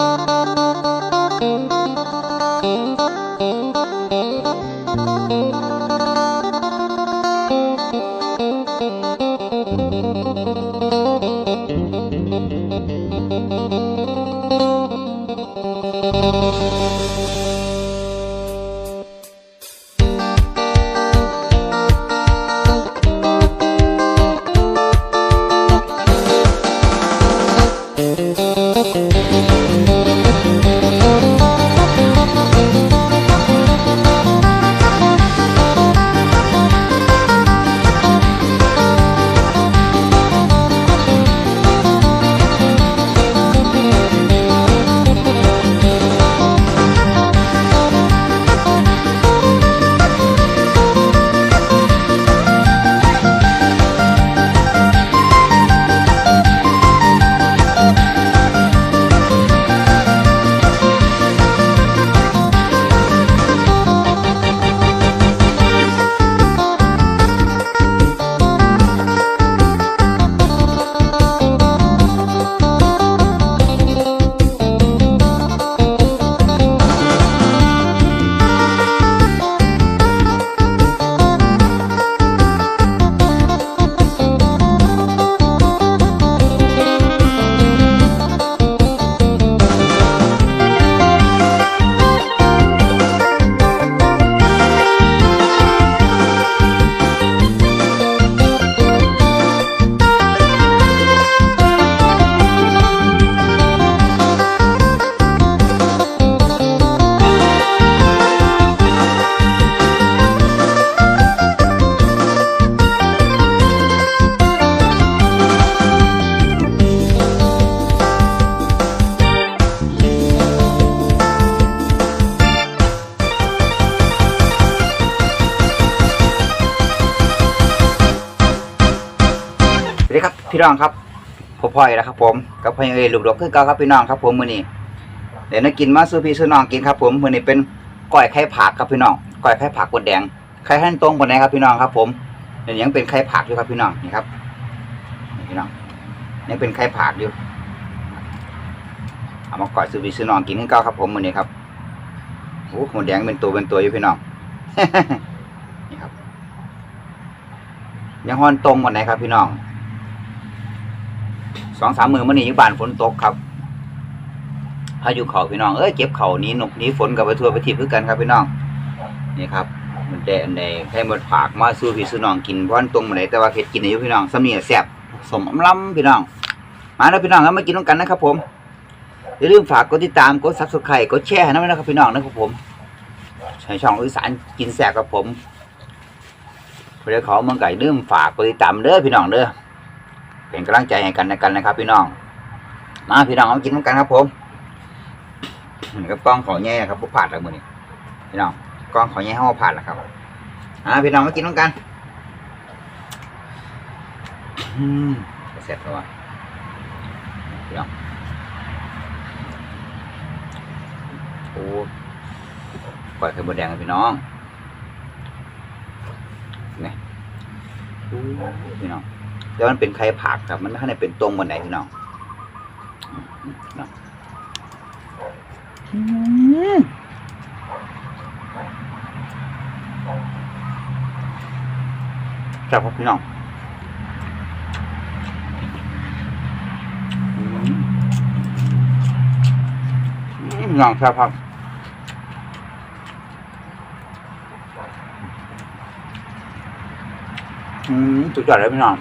Música พี่น้องครับพอพ่อยนะครับ ผมกับพ่อยังเอลูกดอกคือเก่าครับพี่น้องครับ ผมมื้อนี้เดี๋ยวนักกินมาซื้อพี่ซื้อน้องกินครับ ผมมื้อนี้เป็นก้อยไข่ผักครับพี่น้องก้อยไข่ผักบดแดงไข่หั่นตรงบนไหนครับพี่น้องครับ ผมเดี๋ยวยังเป็นไข่ผักอยู่ครับพี่น้องนี่ครับพี่น้องยังเป็นไข่ผักอยู่เอามาก้อยซื้อพี่ซื้อน้องกินคือเก่าครับ ผมมื้อนี้ครับโอ้หมดแดงเป็นตัวเป็นตัวอยู่พี่น้องนี่ครับยังฮ้อนตรงบนไหนครับพี่น้อง สองสามมือมันนี่อยู่บ้านฝนตกครับพายุเข่าพี่น้องเอ้ยเก็บเข่าหนี้นกหนี้ฝนกับไปทั่วไปทิพย์คือกันครับพี่น้องนี่ครับมันแดนในให้หมดผากมาสู้พี่สู้น้องกินเพราะอันตรงมาไหนแต่ว่าเผ็ดกินอายุพี่น้องสำเนียแซ่บสมอำล้ำพี่น้อง มาแล้วพี่น้องครับมากินน้ำกันนะครับ ผมอย่าลืมฝากกดติดตามกดซับสไครต์กดแชร์ให้ด้วยนะครับพี่น้องนะครับผมใช้ช่องอีสานกินแซ่บกับผมเพื่อขอมืองไก่ลืมฝากกดติดตามเด้อพี่น้องเด้อ เป็นกำลังใจให้กันและกันนะครับ พี่น้อง มาพี่น้องเอากินน้ำกันครับ ผมก็กล้องขอแย่ครับพวกผ่านแล้วมือนี่พี่น้องกล้องขอแย่ห้องผ่านแล้วครับอ่าพี่น้องมากินน้ำกันอืมเสร็จแล้วพี่น้องโอ้ปล่อยไข่มดแดงพี่น้องนี่พี่น้อง แต่มันเป็นไข่ผักครับ มันไม่ได้เป็นตรงบนไหนพี่น้องเนาะอืมครับครับพี่น้องน้องครับครับอืมสุดยอดเลยพี่น้อง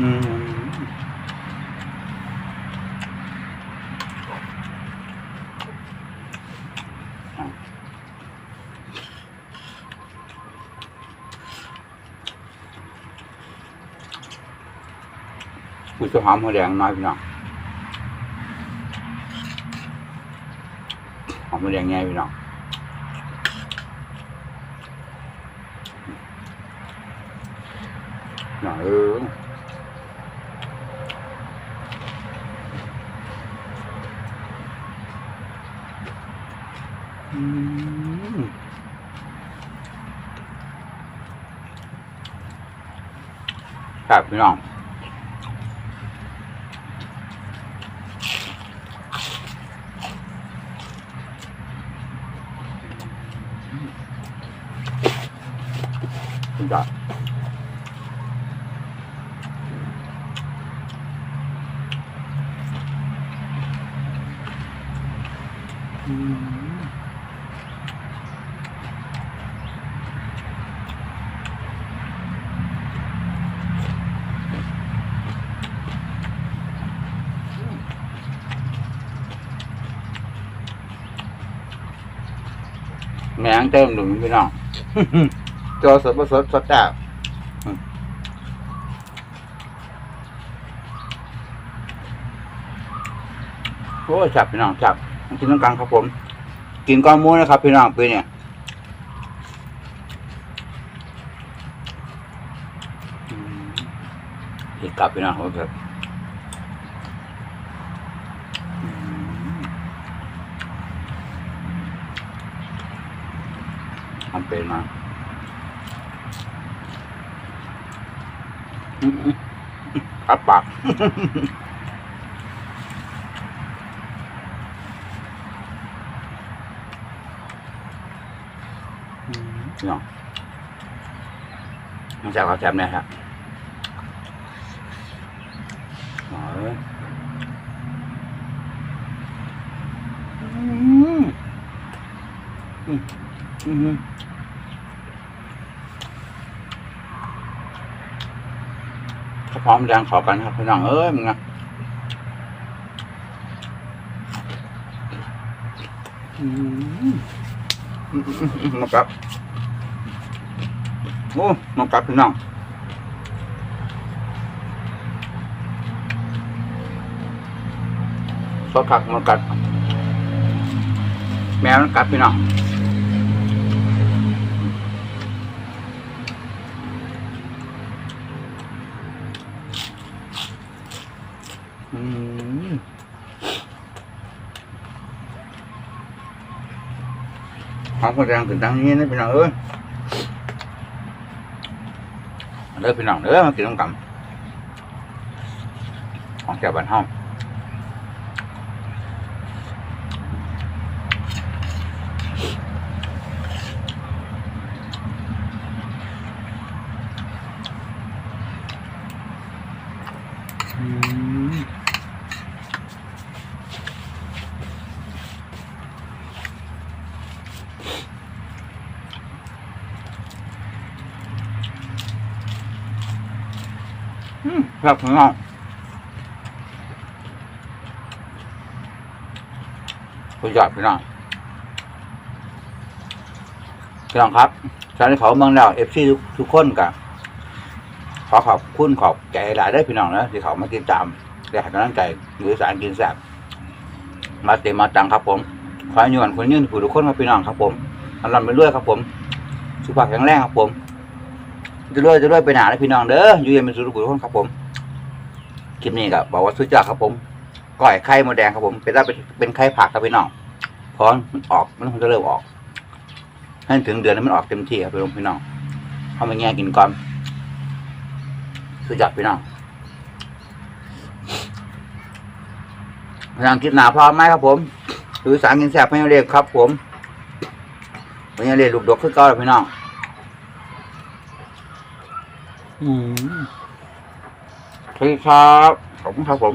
อืมคุณจะหอมหัวแดงน้อยพี่น้องหอมหัวแดงไงพี่น้องน้องเออ ครับพี่น้องคุณจ๋าอืม แหนงเติมหนุนพี่น้อง จอสดบ่สดสดจ้าโอ้ยจับพี่น้องจับกินน้ำกลางครับผม กินก้อนมูนะครับ พี่น้องปีเนี่ยอีกกลับพี่น้องครับ ทำเป็นมาอับปากพี่น้องมันจะเขาแจมเนี่ยครับหอม อืมอืมอืมถ้าพร้อมแดงขอกันครับพี่น้องเอ้ยมึงนะอืมมาครับโอ้น้องกลับพี่น้องสดคักมันกัด แมวมันกัดพี่น้องอืม หอมกระแดงถึงดังนี้นะพี่น้องเอ้ยเด้อพี่น้องเด้อมากินน้ำกันของแก้วบ้านห้องอืมอืม ครับพี่น้องสุดยอดพี่น้องพี่น้องครับชาวที่เขาเมืองเราเอฟซีทุกคนกับขอขอบคุณขอบใจหลายได้พี่น้องนะที่เขามาติดตามและให้กำลังใจหรือสารกินแสบมาเต็มมาจังครับผม ขอให้ยวนคนยืนผู้ทุกคนมาพี่น้องครับผมอันรันไปเรื่อยครับผม สุขภาพแข็งแรงครับผม จะเรื่อยจะเรื่อยไปหนาเลยพี่น้องเด้ออยู่เย็นเป็นสุขทุกคนครับผมคลิปนี้ก็บอกว่าสุดยอดครับผมก้อยไข่มดแดงครับผมเป็นได้เป็นเป็นไข่ผักครับพี่น้องพร้อมมันออกมันจะเริ่มออกให้ถึงเดือนนั้นมันออกเต็มที่ครับพี่น้องพี่น้องเข้ามาแง่กินก่อนสุดยอดพี่น้องพลังคิดหนาพร้อมไหมครับผมหรือสารกินแสบไม่เรียกครับ ผมไม่เรียกลูกดกคือเก่าแล้วพี่น้อง อืมสวัสดีครับผมครับผม